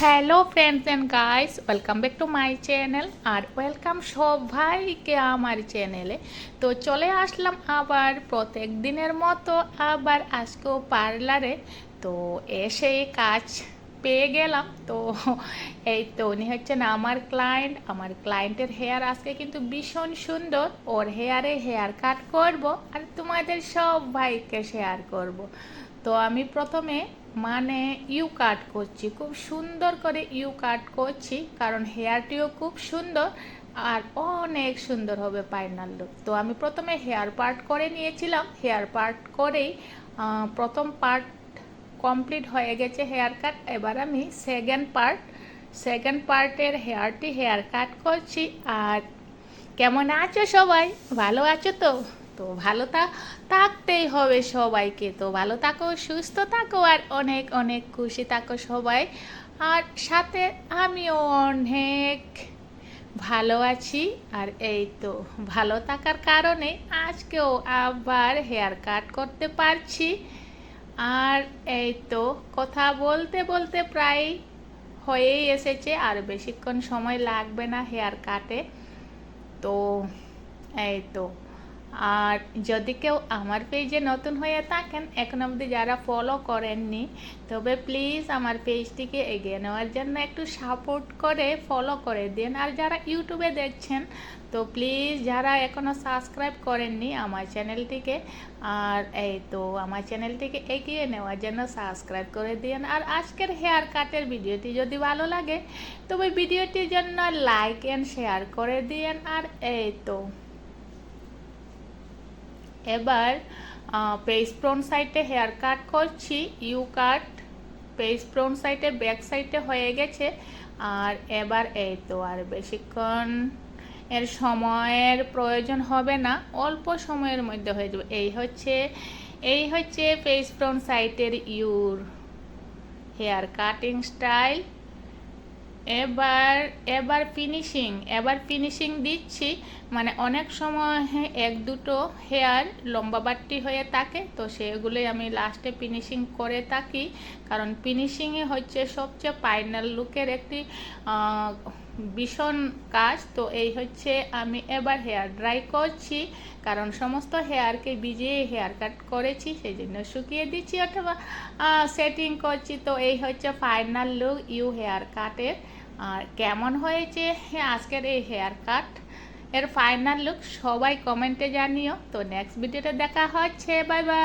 Hello friends and guys welcome back to my channel R welcome সবাইকে আমার চ্যানেলে তো চলে আসলাম আবার প্রত্যেক দিনের মতো আবার আজকেও পার্লারে তো এসে কাজ পেয়ে গেলাম। তো এই তো উনি হচ্ছেন আমার ক্লায়েন্ট আমার ক্লায়েন্টের হেয়ার আজকে কিন্তু ভীষণ সুন্দর। ওর হেয়ারে হেয়ার কাট করব আর তোমাদের সব ভাইকে শেয়ার করব। তো আমি প্রথমে মানে ইউ কাট করছি। খুব সুন্দর করে ইউ কাট করছি, কারণ হেয়ারটিও খুব সুন্দর আর অনেক সুন্দর হবে পাইনাল লুক। তো আমি প্রথমে হেয়ার পার্ট করে নিয়েছিলাম। হেয়ার পার্ট করেই প্রথম পার্ট কমপ্লিট হয়ে গেছে হেয়ার কাট। এবার আমি সেকেন্ড পার্ট, সেকেন্ড পার্টের হেয়ারটি হেয়ার কাট করছি। আর কেমন আছো সবাই? ভালো আছো তো? তো ভালো তা থাকতেই হবে সবাইকে। তো ভালো থাকো, সুস্থ থাকো আর অনেক অনেক খুশি থাকো সবাই। আর সাথে আমিও অনেক ভালো আছি। আর এই তো ভালো থাকার কারণে আজকেও আবার হেয়ার কাট করতে পারছি। আর এই তো কথা বলতে বলতে প্রায় হয়েই এসেছে। আর বেশিক্ষণ সময় লাগবে না হেয়ার কাটে। তো এই তো আর যদি কেউ আমার পেজে নতুন হয়ে থাকেন, এখন অবধি যারা ফলো করেননি, তবে প্লিজ আমার পেজটিকে এগিয়ে নেওয়ার জন্য একটু সাপোর্ট করে ফলো করে দিন। আর যারা ইউটিউবে দেখছেন, তো প্লিজ যারা এখনও সাবস্ক্রাইব করেননি আমার চ্যানেলটিকে আর এই তো আমার চ্যানেলটিকে এগিয়ে নেওয়ার জন্য সাবস্ক্রাইব করে দিন। আর আজকের হেয়ার কাটের ভিডিওটি যদি ভালো লাগে, তবে ভিডিওটির জন্য লাইক অ্যান্ড শেয়ার করে দিন। আর এই তো এবার পেজ ফ্রন্ট সাইডে হেয়ার কাট করছি ইউ কাট পেজ ফ্রন্ট সাইডে ব্যাক সাইডে হয়ে গেছে। আর এবার এই তো আর বেশিক্ষণ এর সময়ের প্রয়োজন হবে না, অল্প সময়ের মধ্যে হয়ে যাবে। এই হচ্ছে এই হচ্ছে পেজ ফ্রন্ট সাইডের ইউর হেয়ার কাটিং স্টাইল এবার এবার ফিনিশিং এবার ফিনিশিং দিচ্ছি। মানে অনেক সময় এক দুটো হেয়ার লম্বা বাট্টি হয়ে থাকে, তো সেগুলোই আমি লাস্টে ফিনিশিং করে থাকি। কারণ ফিনিশিংই হচ্ছে সবচেয়ে ফাইনাল লুকের একটি ভীষণ কাজ। তো এই হচ্ছে আমি এবার হেয়ার ড্রাই করছি কারণ সমস্ত হেয়ারকে ভিজিয়ে হেয়ার কাট করেছি সেই জন্য শুকিয়ে দিচ্ছি অথবা সেটিং করছি। তো এই হচ্ছে ফাইনাল লুক ইউ হেয়ার কাটের আর কেমন হয়েছে হ্যাঁ, আজকের এই হেয়ার কাট এর ফাইনাল লুক সবাই কমেন্টে জানিও। তো নেক্সট ভিডিওতে দেখা হচ্ছে বাই বাই